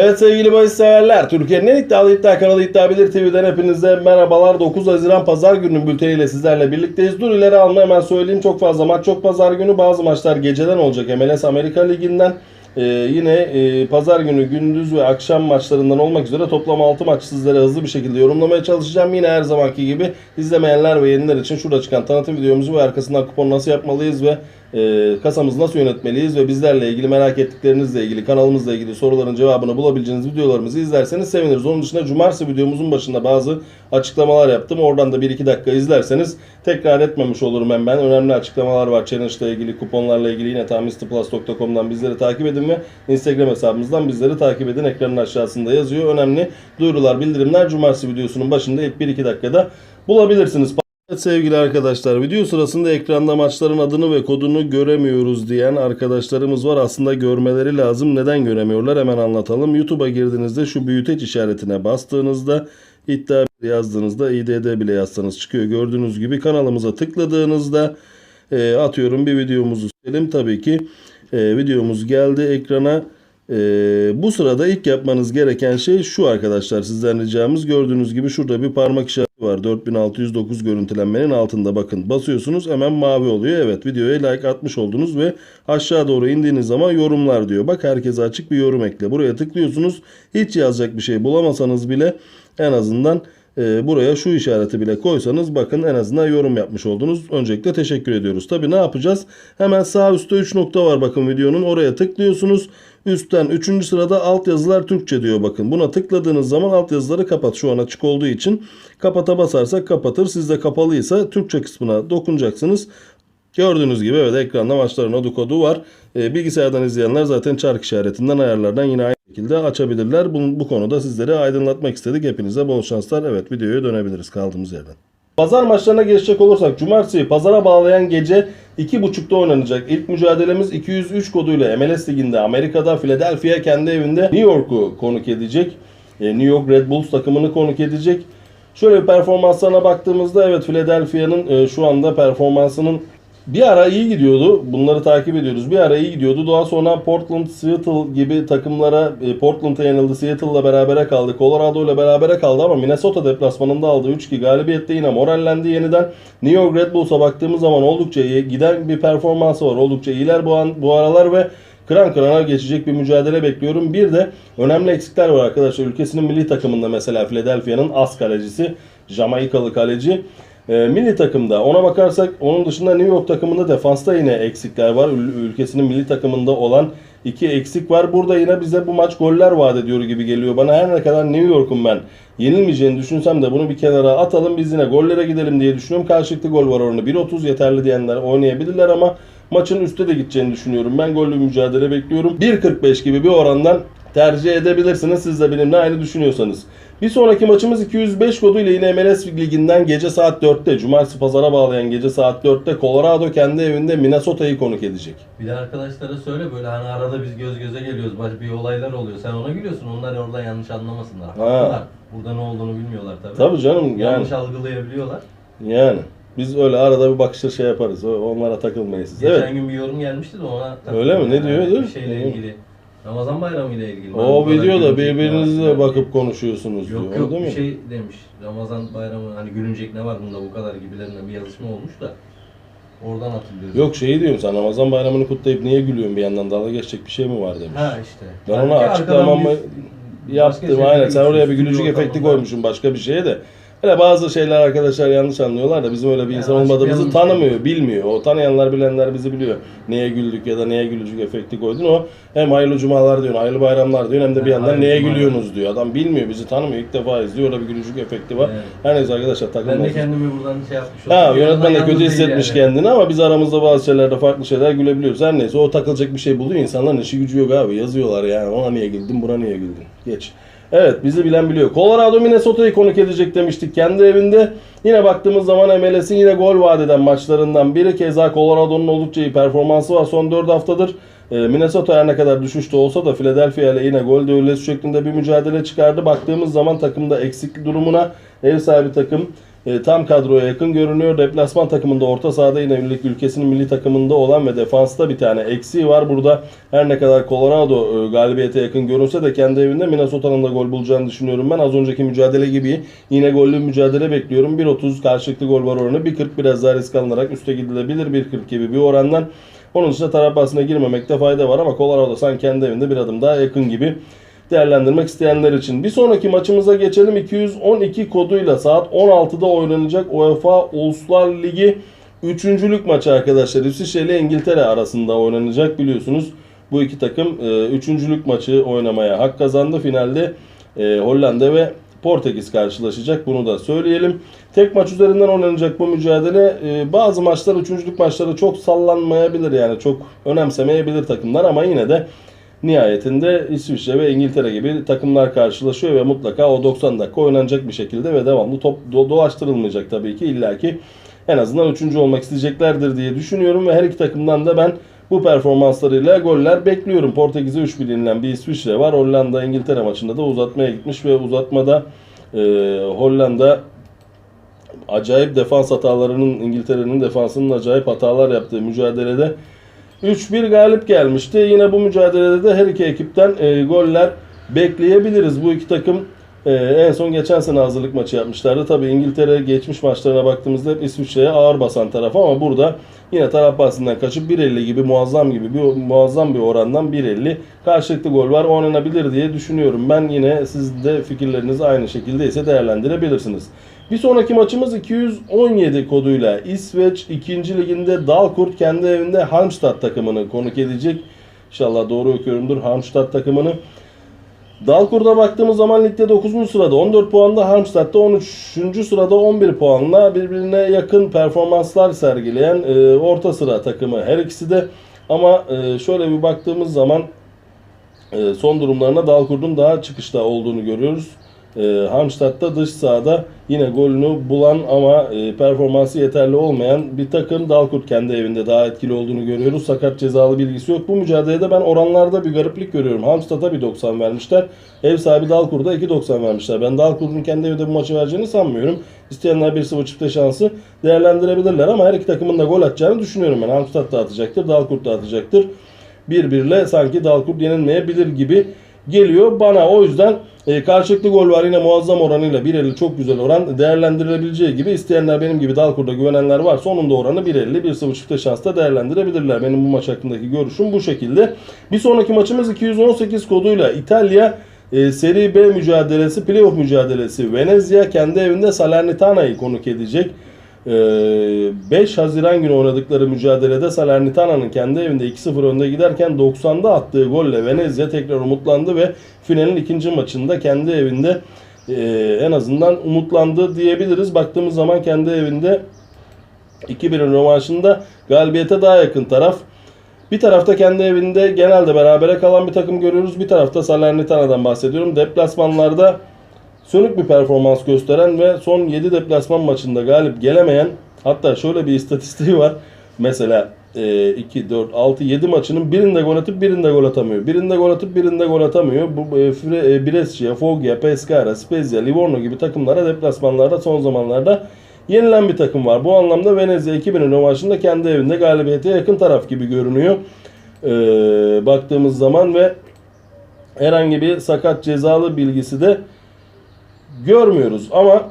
Evet sevgili bahis severler, Türkiye'nin en iddialı iddia kanalı İddia TV'den hepinize merhabalar. 9 Haziran Pazar gününün bülteniyle sizlerle birlikteyiz. Dur ileri alma hemen söyleyeyim. Çok fazla maç çok pazar günü. Bazı maçlar geceden olacak MLS Amerika Ligi'nden. Ee, yine e, pazar günü gündüz ve akşam maçlarından olmak üzere toplam 6 maç sizlere hızlı bir şekilde yorumlamaya çalışacağım. Yine her zamanki gibi izlemeyenler ve yeniler için şurada çıkan tanıtım videomuzu ve arkasından kupon nasıl yapmalıyız ve e, kasamızı nasıl yönetmeliyiz ve bizlerle ilgili merak ettiklerinizle ilgili kanalımızla ilgili soruların cevabını bulabileceğiniz videolarımızı izlerseniz seviniriz. Onun dışında cumartesi videomuzun başında bazı açıklamalar yaptım. Oradan da 1-2 dakika izlerseniz tekrar etmemiş olurum hem ben. Önemli açıklamalar var. Challenge ile ilgili, kuponlarla ilgili yine tamistiplus.com'dan bizleri takip edin ve Instagram hesabımızdan bizleri takip edin. Ekranın aşağısında yazıyor. Önemli duyurular, bildirimler cumartesi videosunun başında ilk 1-2 dakikada bulabilirsiniz. Evet sevgili arkadaşlar video sırasında ekranda maçların adını ve kodunu göremiyoruz diyen arkadaşlarımız var. Aslında görmeleri lazım. Neden göremiyorlar hemen anlatalım. YouTube'a girdiğinizde şu büyüteç işaretine bastığınızda iddia yazdığınızda İDD bile yazsanız çıkıyor. Gördüğünüz gibi kanalımıza tıkladığınızda e, atıyorum bir videomuzu seçelim. Tabii ki e, videomuz geldi ekrana. E, bu sırada ilk yapmanız gereken şey şu arkadaşlar sizden ricamız gördüğünüz gibi şurada bir parmak işareti var 4609 görüntülenmenin altında bakın basıyorsunuz hemen mavi oluyor evet videoya like atmış oldunuz ve aşağı doğru indiğiniz zaman yorumlar diyor bak herkese açık bir yorum ekle buraya tıklıyorsunuz hiç yazacak bir şey bulamasanız bile en azından e, buraya şu işareti bile koysanız bakın en azından yorum yapmış oldunuz. Öncelikle teşekkür ediyoruz. Tabi ne yapacağız? Hemen sağ üstte 3 nokta var bakın videonun oraya tıklıyorsunuz. Üstten 3. sırada altyazılar Türkçe diyor bakın. Buna tıkladığınız zaman altyazıları kapat. Şu an açık olduğu için kapata basarsak kapatır. Sizde kapalıysa Türkçe kısmına dokunacaksınız. Gördüğünüz gibi evet ekranda maçların adı kodu var. E, bilgisayardan izleyenler zaten çark işaretinden ayarlardan yine aynı şekilde açabilirler. Bu, bu konuda sizleri aydınlatmak istedik. Hepinize bol şanslar. Evet videoya dönebiliriz kaldığımız yerden. Pazar maçlarına geçecek olursak cumartesi pazara bağlayan gece 2.30'da oynanacak. İlk mücadelemiz 203 koduyla MLS Ligi'nde Amerika'da Philadelphia kendi evinde New York'u konuk edecek. E, New York Red Bulls takımını konuk edecek. Şöyle bir performanslarına baktığımızda evet Philadelphia'nın e, şu anda performansının bir ara iyi gidiyordu. Bunları takip ediyoruz. Bir ara iyi gidiyordu. Daha sonra Portland, Seattle gibi takımlara e, Portland'a yenildi. Seattle'la berabere kaldı. Colorado ile berabere kaldı ama Minnesota deplasmanında aldığı 3-2 galibiyette yine morallendi yeniden. New York Red Bulls'a baktığımız zaman oldukça iyi giden bir performansı var. Oldukça iyiler bu, an, bu aralar ve kıran kırana geçecek bir mücadele bekliyorum. Bir de önemli eksikler var arkadaşlar. Ülkesinin milli takımında mesela Philadelphia'nın as kalecisi, Jamaikalı kaleci. E, milli takımda ona bakarsak onun dışında New York takımında defansta yine eksikler var. Ül- ülkesinin milli takımında olan iki eksik var. Burada yine bize bu maç goller vaat ediyor gibi geliyor. Bana her ne kadar New York'un ben yenilmeyeceğini düşünsem de bunu bir kenara atalım biz yine gollere gidelim diye düşünüyorum. Karşılıklı gol var oranı 1.30 yeterli diyenler oynayabilirler ama maçın üstte de gideceğini düşünüyorum. Ben gollü mücadele bekliyorum. 1.45 gibi bir orandan tercih edebilirsiniz siz de benimle aynı düşünüyorsanız. Bir sonraki maçımız 205 koduyla yine MLS Ligi'nden gece saat 4'te, Cumartesi pazara bağlayan gece saat 4'te Colorado kendi evinde Minnesota'yı konuk edecek. Bir de arkadaşlara söyle böyle hani arada biz göz göze geliyoruz. Baş bir olaylar oluyor. Sen ona gülüyorsun. Onlar orada yanlış anlamasınlar. Haklılar. Burada ne olduğunu bilmiyorlar tabii. Tabii canım yani. Yanlış algılayabiliyorlar. Yani. Biz öyle arada bir bakışır şey yaparız. Onlara takılmayın siz. Geçen Evet. gün bir yorum gelmişti de ona Öyle mi? Ne? Yani Diyor. Bir şeyle ilgili. Ramazan bayramı ile ilgili. O videoda falan bakıp konuşuyorsunuz diyor. Yok Öyle yok değil bir mi? şey demiş. Ramazan bayramı hani gülünecek ne var bunda bu kadar gibilerinden bir yazışma olmuş da. Oradan hatırlıyorum. Yok şeyi diyorum sen Ramazan bayramını kutlayıp niye gülüyorsun bir yandan dalga geçecek bir şey mi var demiş. Ha işte. Ben Halbuki ona açıklamamı bir- yaptım aynen. şeylere Sen oraya bir gülücük efekti koymuşsun başka bir şeye de. Öyle bazı şeyler arkadaşlar yanlış anlıyorlar da bizim öyle bir Yani insan olmadığımızı açıklayalım tanımıyor, bilmiyor. O tanıyanlar bilenler bizi biliyor. Neye güldük ya da neye gülücük efekti koydun o hem hayırlı cumalar diyorsun, hayırlı bayramlar diyorsun hem de bir Ha, yandan hayırlı neye cumalar. gülüyorsunuz diyor. Adam bilmiyor, bizi tanımıyor. ilk defa izliyor. Orada bir gülücük efekti var. Evet. Her neyse arkadaşlar Ben takılmayın. de kendimi buradan şey yapmış Ha oldum. yönetmen de Yalnız kötü değil hissetmiş yani. kendini ama biz aramızda bazı şeylerde farklı şeyler gülebiliyoruz. Her neyse o takılacak bir şey buluyor. İnsanların işi gücü yok abi. Yazıyorlar yani. Ona niye güldün, buna niye güldün. Geç. Evet bizi bilen biliyor. Colorado Minnesota'yı konuk edecek demiştik kendi evinde. Yine baktığımız zaman MLS'in yine gol vaat eden maçlarından biri. Keza Colorado'nun oldukça iyi performansı var son 4 haftadır. Ee, Minnesota her ne kadar düşüşte olsa da Philadelphia ile yine gol dövülesi şeklinde bir mücadele çıkardı. Baktığımız zaman takımda eksiklik durumuna ev sahibi takım e, tam kadroya yakın görünüyor. Deplasman takımında orta sahada yine ülkesinin milli takımında olan ve defansta bir tane eksiği var. Burada her ne kadar Colorado e, galibiyete yakın görünse de kendi evinde Minnesota'nın da gol bulacağını düşünüyorum ben. Az önceki mücadele gibi yine gollü mücadele bekliyorum. 1.30 karşılıklı gol var oranı. 1.40 biraz daha risk alınarak üste gidilebilir. 1.40 gibi bir orandan. Onun dışında taraf bahsine girmemekte fayda var ama Colorado sanki kendi evinde bir adım daha yakın gibi değerlendirmek isteyenler için. Bir sonraki maçımıza geçelim. 212 koduyla saat 16'da oynanacak UEFA Uluslar Ligi 3. maçı arkadaşlar. İsviçre ile İngiltere arasında oynanacak biliyorsunuz. Bu iki takım e, üçüncülük maçı oynamaya hak kazandı. Finalde e, Hollanda ve Portekiz karşılaşacak. Bunu da söyleyelim. Tek maç üzerinden oynanacak bu mücadele. E, bazı maçlar, üçüncülük maçları çok sallanmayabilir yani çok önemsemeyebilir takımlar ama yine de nihayetinde İsviçre ve İngiltere gibi takımlar karşılaşıyor ve mutlaka o 90 dakika oynanacak bir şekilde ve devamlı top do- dolaştırılmayacak tabii ki illaki en azından üçüncü olmak isteyeceklerdir diye düşünüyorum ve her iki takımdan da ben bu performanslarıyla goller bekliyorum. Portekiz'e 3-1 yenilen bir İsviçre var. Hollanda İngiltere maçında da uzatmaya gitmiş ve uzatmada e, Hollanda acayip defans hatalarının İngiltere'nin defansının acayip hatalar yaptığı mücadelede 3-1 galip gelmişti. Yine bu mücadelede de her iki ekipten e, goller bekleyebiliriz. Bu iki takım e, en son geçen sene hazırlık maçı yapmışlardı. Tabii İngiltere geçmiş maçlarına baktığımızda hep İsviçre'ye ağır basan taraf ama burada yine taraf bahsinden kaçıp 1.50 gibi muazzam gibi bir muazzam bir orandan 1.50 karşılıklı gol var oynanabilir diye düşünüyorum. Ben yine siz de fikirleriniz aynı şekilde ise değerlendirebilirsiniz. Bir sonraki maçımız 217 koduyla İsveç 2. liginde Dalkurd kendi evinde Halmstad takımını konuk edecek. İnşallah doğru okuyorumdur Halmstad takımını. Dalkur'da baktığımız zaman ligde 9. sırada 14 puanla Halmstad'da 13. sırada 11 puanla birbirine yakın performanslar sergileyen e, orta sıra takımı her ikisi de. Ama e, şöyle bir baktığımız zaman e, son durumlarına Dalkurt'un daha çıkışta olduğunu görüyoruz. E, Halmstad'da dış sahada yine golünü bulan ama e, performansı yeterli olmayan bir takım. Dalkurt kendi evinde daha etkili olduğunu görüyoruz. Sakat cezalı bilgisi yok. Bu mücadelede ben oranlarda bir gariplik görüyorum. Halmstad'a bir 90 vermişler. Ev sahibi Dalkurt'a 2.90 vermişler. Ben Dalkurt'un kendi evinde bu maçı vereceğini sanmıyorum. İsteyenler 1-0 çifte şansı değerlendirebilirler ama her iki takımın da gol atacağını düşünüyorum ben. Halmstad da atacaktır, Dalkurt da atacaktır. 1-1'le sanki Dalkurt yenilmeyebilir gibi geliyor bana. O yüzden e, karşılıklı gol var yine muazzam oranıyla 1.50 çok güzel oran değerlendirilebileceği gibi isteyenler benim gibi Dalkur'da güvenenler varsa onun da oranı 1.50 1.0 çifte şansta değerlendirebilirler. Benim bu maç hakkındaki görüşüm bu şekilde. Bir sonraki maçımız 218 koduyla İtalya e, Seri B mücadelesi, playoff mücadelesi. Venezia kendi evinde Salernitana'yı konuk edecek. E, 5 Haziran günü oynadıkları mücadelede Salernitana'nın kendi evinde 2-0 önde giderken 90'da attığı golle Venezia tekrar umutlandı ve finalin ikinci maçında kendi evinde e, en azından umutlandı diyebiliriz. Baktığımız zaman kendi evinde 2-1'in rövanşında galibiyete daha yakın taraf. Bir tarafta kendi evinde genelde berabere kalan bir takım görüyoruz. Bir tarafta Salernitana'dan bahsediyorum. Deplasmanlarda sönük bir performans gösteren ve son 7 deplasman maçında galip gelemeyen hatta şöyle bir istatistiği var. Mesela e, 2, 4, 6, 7 maçının birinde gol atıp birinde gol atamıyor. Birinde gol atıp birinde gol atamıyor. Bu e, e, Brescia, Foggia, Pescara, Spezia, Livorno gibi takımlara deplasmanlarda son zamanlarda yenilen bir takım var. Bu anlamda Venezia 2000'in rövanşında kendi evinde galibiyete yakın taraf gibi görünüyor. E, baktığımız zaman ve herhangi bir sakat cezalı bilgisi de görmüyoruz ama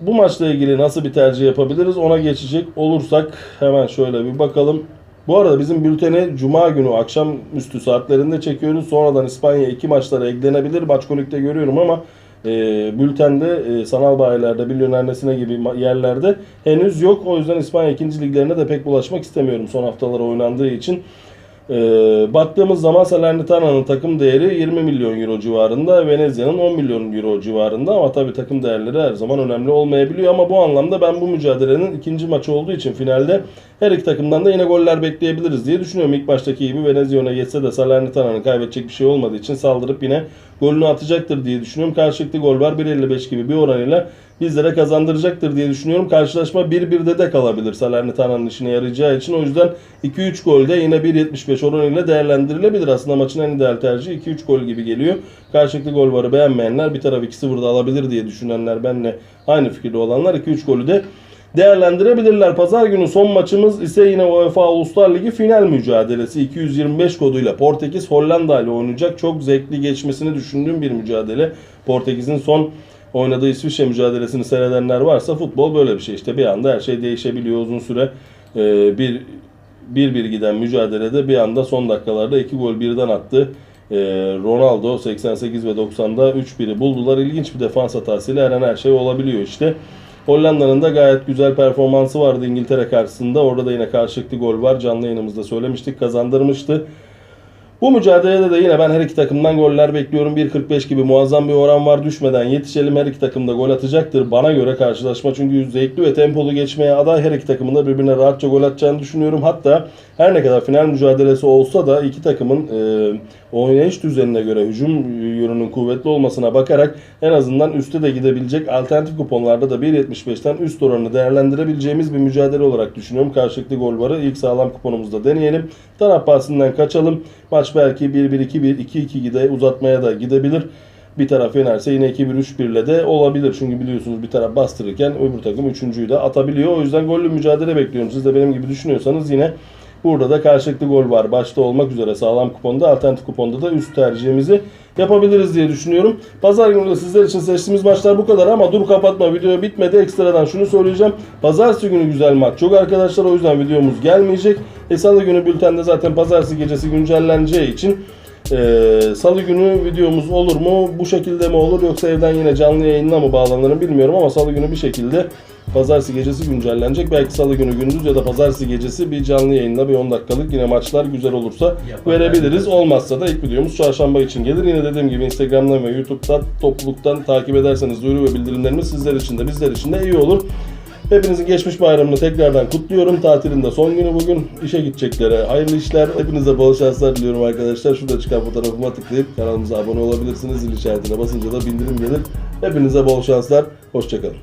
bu maçla ilgili nasıl bir tercih yapabiliriz ona geçecek olursak hemen şöyle bir bakalım. Bu arada bizim bülteni Cuma günü akşamüstü saatlerinde çekiyoruz. Sonradan İspanya iki maçlara eklenebilir. Maçkolik'te görüyorum ama e, bültende e, sanal bayilerde, milyoner nesine gibi yerlerde henüz yok. O yüzden İspanya ikinci liglerine de pek bulaşmak istemiyorum son haftalar oynandığı için. Ee, baktığımız zaman Salernitana'nın takım değeri 20 milyon euro civarında, Venezia'nın 10 milyon euro civarında ama tabii takım değerleri her zaman önemli olmayabiliyor ama bu anlamda ben bu mücadelenin ikinci maçı olduğu için finalde her iki takımdan da yine goller bekleyebiliriz diye düşünüyorum. İlk baştaki gibi Venezia geçse de Salernitana'nın kaybedecek bir şey olmadığı için saldırıp yine golünü atacaktır diye düşünüyorum. Karşılıklı gol var 1.55 gibi bir oranıyla bizlere kazandıracaktır diye düşünüyorum. Karşılaşma 1-1'de de kalabilir Salernitana'nın işine yarayacağı için. O yüzden 2-3 golde yine 1.75 %45 oranıyla değerlendirilebilir. Aslında maçın en ideal tercihi 2-3 gol gibi geliyor. Karşılıklı gol varı beğenmeyenler bir taraf 2-0'da alabilir diye düşünenler benle aynı fikirde olanlar 2-3 golü de değerlendirebilirler. Pazar günü son maçımız ise yine UEFA Uluslar Ligi final mücadelesi. 225 koduyla Portekiz Hollanda ile oynayacak. Çok zevkli geçmesini düşündüğüm bir mücadele. Portekiz'in son oynadığı İsviçre mücadelesini seyredenler varsa futbol böyle bir şey. İşte bir anda her şey değişebiliyor uzun süre. Ee, bir bir bir giden mücadelede bir anda son dakikalarda iki gol birden attı. Ee, Ronaldo 88 ve 90'da 3-1'i buldular. İlginç bir defans hatasıyla her an her şey olabiliyor işte. Hollanda'nın da gayet güzel performansı vardı İngiltere karşısında. Orada da yine karşılıklı gol var. Canlı yayınımızda söylemiştik. Kazandırmıştı. Bu mücadelede de yine ben her iki takımdan goller bekliyorum. 1.45 gibi muazzam bir oran var. Düşmeden yetişelim. Her iki takım da gol atacaktır. Bana göre karşılaşma çünkü zevkli ve tempolu geçmeye aday. Her iki takımın da birbirine rahatça gol atacağını düşünüyorum. Hatta her ne kadar final mücadelesi olsa da iki takımın e, oynayış düzenine göre hücum yönünün kuvvetli olmasına bakarak en azından üste de gidebilecek alternatif kuponlarda da 1.75'ten üst oranını değerlendirebileceğimiz bir mücadele olarak düşünüyorum. Karşılıklı gol varı ilk sağlam kuponumuzda deneyelim. Taraf bahsinden kaçalım. Maç belki 1-1, 2-1, 2-2 gide uzatmaya da gidebilir. Bir taraf yenerse yine 2-1-3-1 ile de olabilir. Çünkü biliyorsunuz bir taraf bastırırken öbür takım üçüncüyü de atabiliyor. O yüzden gollü mücadele bekliyorum. Siz de benim gibi düşünüyorsanız yine burada da karşılıklı gol var. Başta olmak üzere sağlam kuponda, alternatif kuponda da üst tercihimizi yapabiliriz diye düşünüyorum. Pazar günü de sizler için seçtiğimiz maçlar bu kadar ama dur kapatma video bitmedi. Ekstradan şunu söyleyeceğim. Pazartesi günü güzel maç yok arkadaşlar. O yüzden videomuz gelmeyecek. E salı günü bültende zaten pazartesi gecesi güncelleneceği için ee, Salı günü videomuz olur mu? Bu şekilde mi olur yoksa evden yine canlı yayınla mı bağlanırım bilmiyorum ama Salı günü bir şekilde Pazartesi gecesi güncellenecek. Belki Salı günü gündüz ya da Pazartesi gecesi bir canlı yayında bir 10 dakikalık yine maçlar güzel olursa verebiliriz. Olmazsa da ilk videomuz çarşamba için gelir. Yine dediğim gibi Instagram'dan ve YouTube'dan topluluktan takip ederseniz duyuru ve bildirimlerimiz sizler için de bizler için de iyi olur. Hepinizin geçmiş bayramını tekrardan kutluyorum. Tatilin de son günü bugün. İşe gideceklere hayırlı işler. Hepinize bol şanslar diliyorum arkadaşlar. Şurada çıkan fotoğrafıma tıklayıp kanalımıza abone olabilirsiniz. Zil işaretine basınca da bildirim gelir. Hepinize bol şanslar. Hoşçakalın.